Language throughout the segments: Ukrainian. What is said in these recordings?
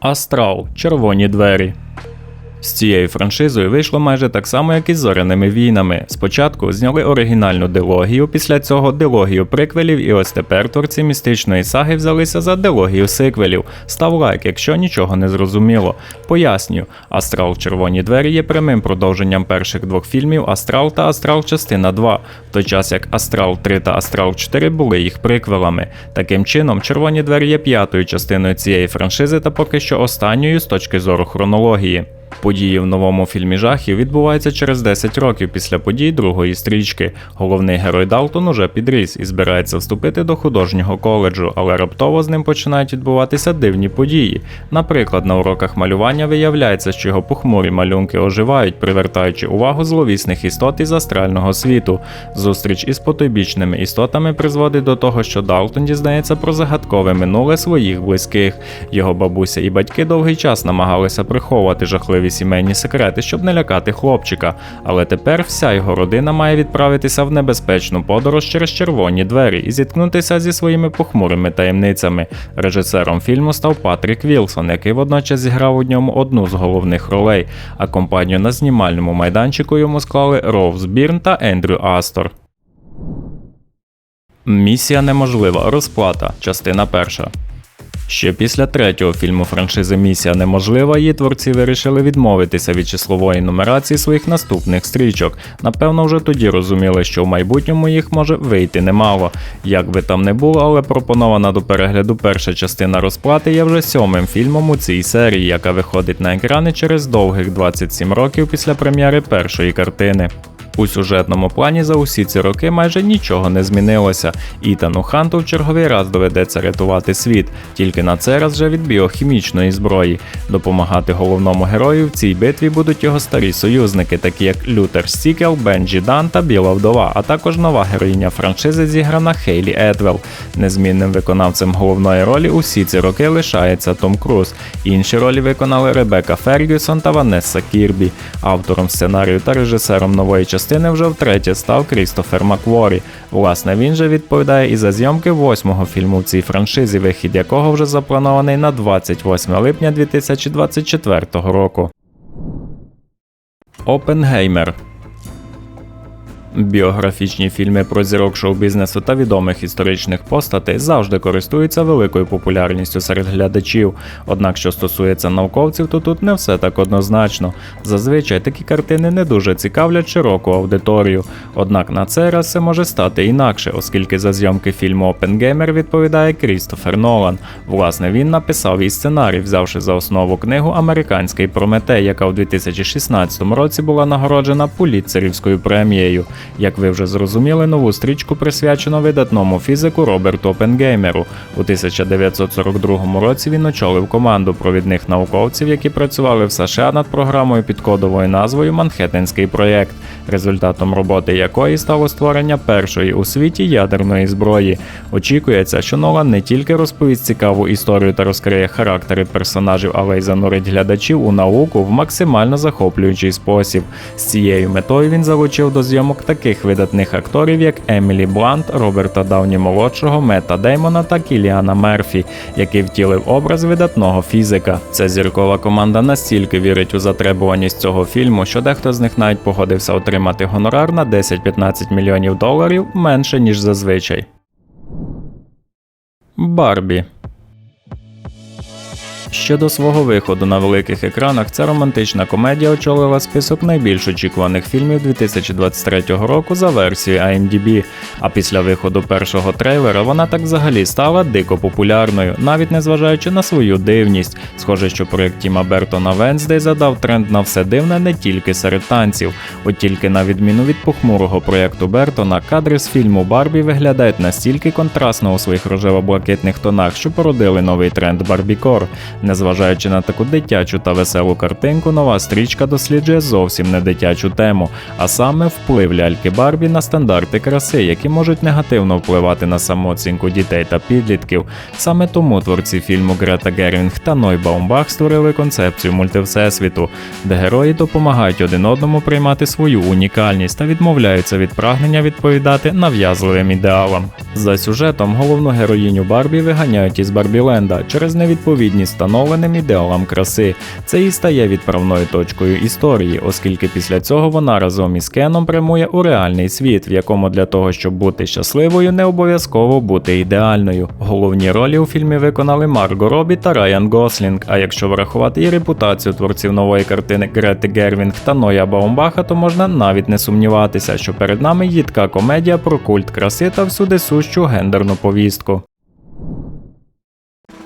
Астрал Червоні двері. З цією франшизою вийшло майже так само, як і з зоряними війнами. Спочатку зняли оригінальну дилогію, після цього дилогію приквелів, і ось тепер творці містичної саги взялися за дилогію сиквелів. Став лайк, якщо нічого не зрозуміло. Поясню, Астрал Червоні двері є прямим продовженням перших двох фільмів Астрал та Астрал частина 2, в той час як Астрал 3 та Астрал 4 були їх приквелами. Таким чином, Червоні двері є п'ятою частиною цієї франшизи та поки що останньою з точки зору хронології. Події в новому фільмі жахів відбуваються через 10 років після подій другої стрічки. Головний герой Далтон уже підріс і збирається вступити до художнього коледжу, але раптово з ним починають відбуватися дивні події. Наприклад, на уроках малювання виявляється, що його похмурі малюнки оживають, привертаючи увагу зловісних істот із астрального світу. Зустріч із потойбічними істотами призводить до того, що Далтон дізнається про загадкове минуле своїх близьких. Його бабуся і батьки довгий час намагалися приховувати жахливі сімейні секрети, щоб не лякати хлопчика. Але тепер вся його родина має відправитися в небезпечну подорож через червоні двері і зіткнутися зі своїми похмурими таємницями. Режисером фільму став Патрік Вілсон, який водночас зіграв у ньому одну з головних ролей. А компанію на знімальному майданчику йому склали Роуз Бірн та Ендрю Астор. Місія неможлива. Розплата. Частина перша. Ще після третього фільму франшизи Місія неможлива, її творці вирішили відмовитися від числової нумерації своїх наступних стрічок. Напевно, вже тоді розуміли, що в майбутньому їх може вийти немало. Як би там не було, але пропонована до перегляду перша частина розплати є вже сьомим фільмом у цій серії, яка виходить на екрани через довгих 27 років після прем'єри першої картини. У сюжетному плані за усі ці роки майже нічого не змінилося. Ітану Ханту в черговий раз доведеться рятувати світ, тільки на цей раз вже від біохімічної зброї. Допомагати головному герою в цій битві будуть його старі союзники, такі як Лютер Стікел, Бенджі Дан та Біла Вдова, а також нова героїня франшизи, зіграна Хейлі Едвелл. Незмінним виконавцем головної ролі усі ці роки лишається Том Круз. Інші ролі виконали Ребека Фергюсон та Ванесса Кірбі. Автором сценарію та режисером нової частини частини вже втретє став Крістофер Макворі. Власне, він же відповідає і за зйомки восьмого фільму в цій франшизі, вихід якого вже запланований на 28 липня 2024 року. Опенгеймер Біографічні фільми про зірок шоу-бізнесу та відомих історичних постатей завжди користуються великою популярністю серед глядачів. Однак, що стосується науковців, то тут не все так однозначно. Зазвичай такі картини не дуже цікавлять широку аудиторію. Однак на цей раз це може стати інакше, оскільки за зйомки фільму Опенгеймер відповідає Крістофер Нолан. Власне, він написав і сценарій, взявши за основу книгу Американський Прометей, яка у 2016 році була нагороджена Пулітцерівською премією. Як ви вже зрозуміли, нову стрічку присвячено видатному фізику Роберту Опенгеймеру. У 1942 році він очолив команду провідних науковців, які працювали в США над програмою під кодовою назвою Манхеттенський проєкт, результатом роботи якої стало створення першої у світі ядерної зброї. Очікується, що Нолан не тільки розповість цікаву історію та розкриє характери персонажів, але й занурить глядачів у науку в максимально захоплюючий спосіб. З цією метою він залучив до зйомок таких видатних акторів, як Емілі Блант, Роберта Дауні молодшого, Мета Деймона та Кіліана Мерфі, який втілив образ видатного фізика. Ця зіркова команда настільки вірить у затребуваність цього фільму, що дехто з них навіть погодився отримати гонорар на 10-15 мільйонів доларів менше ніж зазвичай. Барбі Ще до свого виходу на великих екранах ця романтична комедія очолила список найбільш очікуваних фільмів 2023 року за версією IMDb, А після виходу першого трейлера вона так взагалі стала дико популярною, навіть незважаючи на свою дивність. Схоже, що проєкт Тіма Бертона Венздей задав тренд на все дивне не тільки серед танців. От тільки на відміну від похмурого проєкту Бертона, кадри з фільму Барбі виглядають настільки контрастно у своїх рожево-блакитних тонах, що породили новий тренд Барбікор. Незважаючи на таку дитячу та веселу картинку, нова стрічка досліджує зовсім не дитячу тему, а саме вплив ляльки Барбі на стандарти краси, які можуть негативно впливати на самооцінку дітей та підлітків. Саме тому творці фільму Грета Гервінг та Ной Баумбах створили концепцію мультивсесвіту, де герої допомагають один одному приймати свою унікальність та відмовляються від прагнення відповідати нав'язливим ідеалам. За сюжетом головну героїню Барбі виганяють із Барбіленда через невідповідність становлення встановленим ідеалам краси. Це і стає відправною точкою історії, оскільки після цього вона разом із Кеном прямує у реальний світ, в якому для того, щоб бути щасливою, не обов'язково бути ідеальною. Головні ролі у фільмі виконали Марго Робі та Райан Гослінг. А якщо врахувати і репутацію творців нової картини Грети Гервінг та Ноя Баумбаха, то можна навіть не сумніватися, що перед нами їдка комедія про культ краси та всюди сущу гендерну повістку.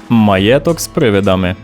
Маєток з привидами.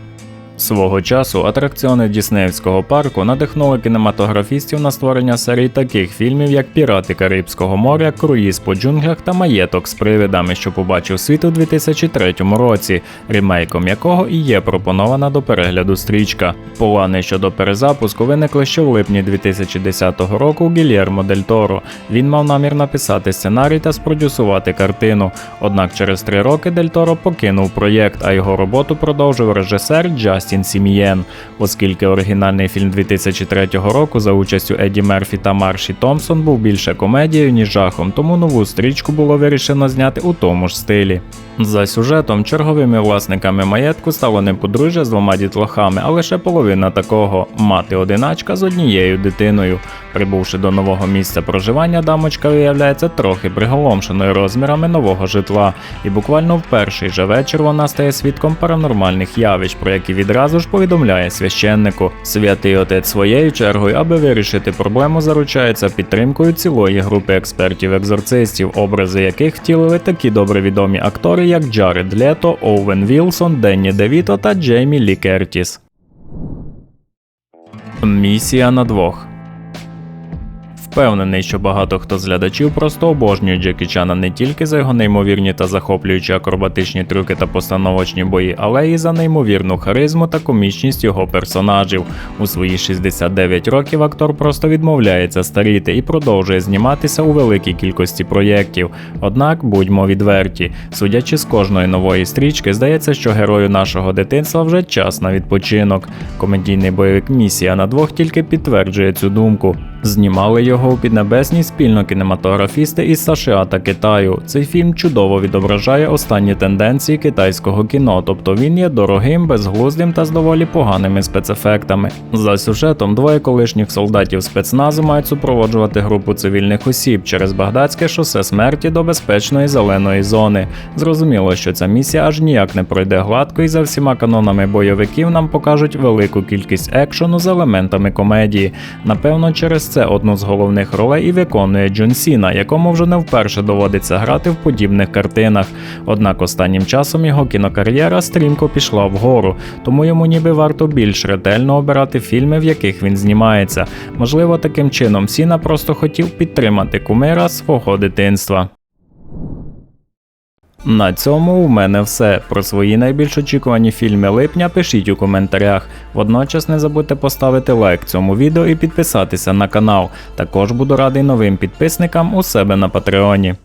Свого часу атракціони Діснеївського парку надихнули кінематографістів на створення серій таких фільмів, як Пірати Карибського моря, Круїз по джунглях та Маєток з привидами, що побачив світ у 2003 році, ремейком якого і є пропонована до перегляду стрічка. Плани щодо перезапуску виникли ще в липні 2010 року Гільєрмо Дель Торо. Він мав намір написати сценарій та спродюсувати картину. Однак через три роки Дель Торо покинув проєкт, а його роботу продовжив режисер Джастін Сімієн. Оскільки оригінальний фільм 2003 року за участю Еді Мерфі та Марші Томпсон був більше комедією, ніж жахом, тому нову стрічку було вирішено зняти у тому ж стилі. За сюжетом, черговими власниками маєтку стало не подружжя з двома дітлахами, а лише половина такого мати одиначка з однією дитиною. Прибувши до нового місця проживання, дамочка виявляється трохи приголомшеною розмірами нового житла, і буквально в перший же вечір вона стає свідком паранормальних явищ, про які відразу ж повідомляє священнику. Святий отець своєю чергою, аби вирішити проблему, заручається підтримкою цілої групи експертів-екзорцистів, образи яких втілили такі добре відомі актори, як Джаред Лето, Оуен Вілсон, Денні Девіто та Джеймі Лі Кертіс. Місія на двох. Впевнений, що багато хто з глядачів просто обожнює Джекі Чана не тільки за його неймовірні та захоплюючі акробатичні трюки та постановочні бої, але й за неймовірну харизму та комічність його персонажів. У свої 69 років актор просто відмовляється старіти і продовжує зніматися у великій кількості проєктів. Однак будьмо відверті, судячи з кожної нової стрічки, здається, що герою нашого дитинства вже час на відпочинок. Комедійний бойовик Місія на двох тільки підтверджує цю думку. Знімали його у піднебесній спільно кінематографісти із США та Китаю. Цей фільм чудово відображає останні тенденції китайського кіно, тобто він є дорогим, безглуздим та з доволі поганими спецефектами. За сюжетом двоє колишніх солдатів спецназу мають супроводжувати групу цивільних осіб через Багдадське шосе смерті до безпечної зеленої зони. Зрозуміло, що ця місія аж ніяк не пройде гладко, і за всіма канонами бойовиків нам покажуть велику кількість екшону з елементами комедії. Напевно, через це одну з головних ролей і виконує Джон Сіна, якому вже не вперше доводиться грати в подібних картинах. Однак останнім часом його кінокар'єра стрімко пішла вгору, тому йому ніби варто більш ретельно обирати фільми, в яких він знімається. Можливо, таким чином Сіна просто хотів підтримати кумира свого дитинства. На цьому в мене все. Про свої найбільш очікувані фільми липня пишіть у коментарях. Водночас не забудьте поставити лайк цьому відео і підписатися на канал. Також буду радий новим підписникам у себе на Патреоні.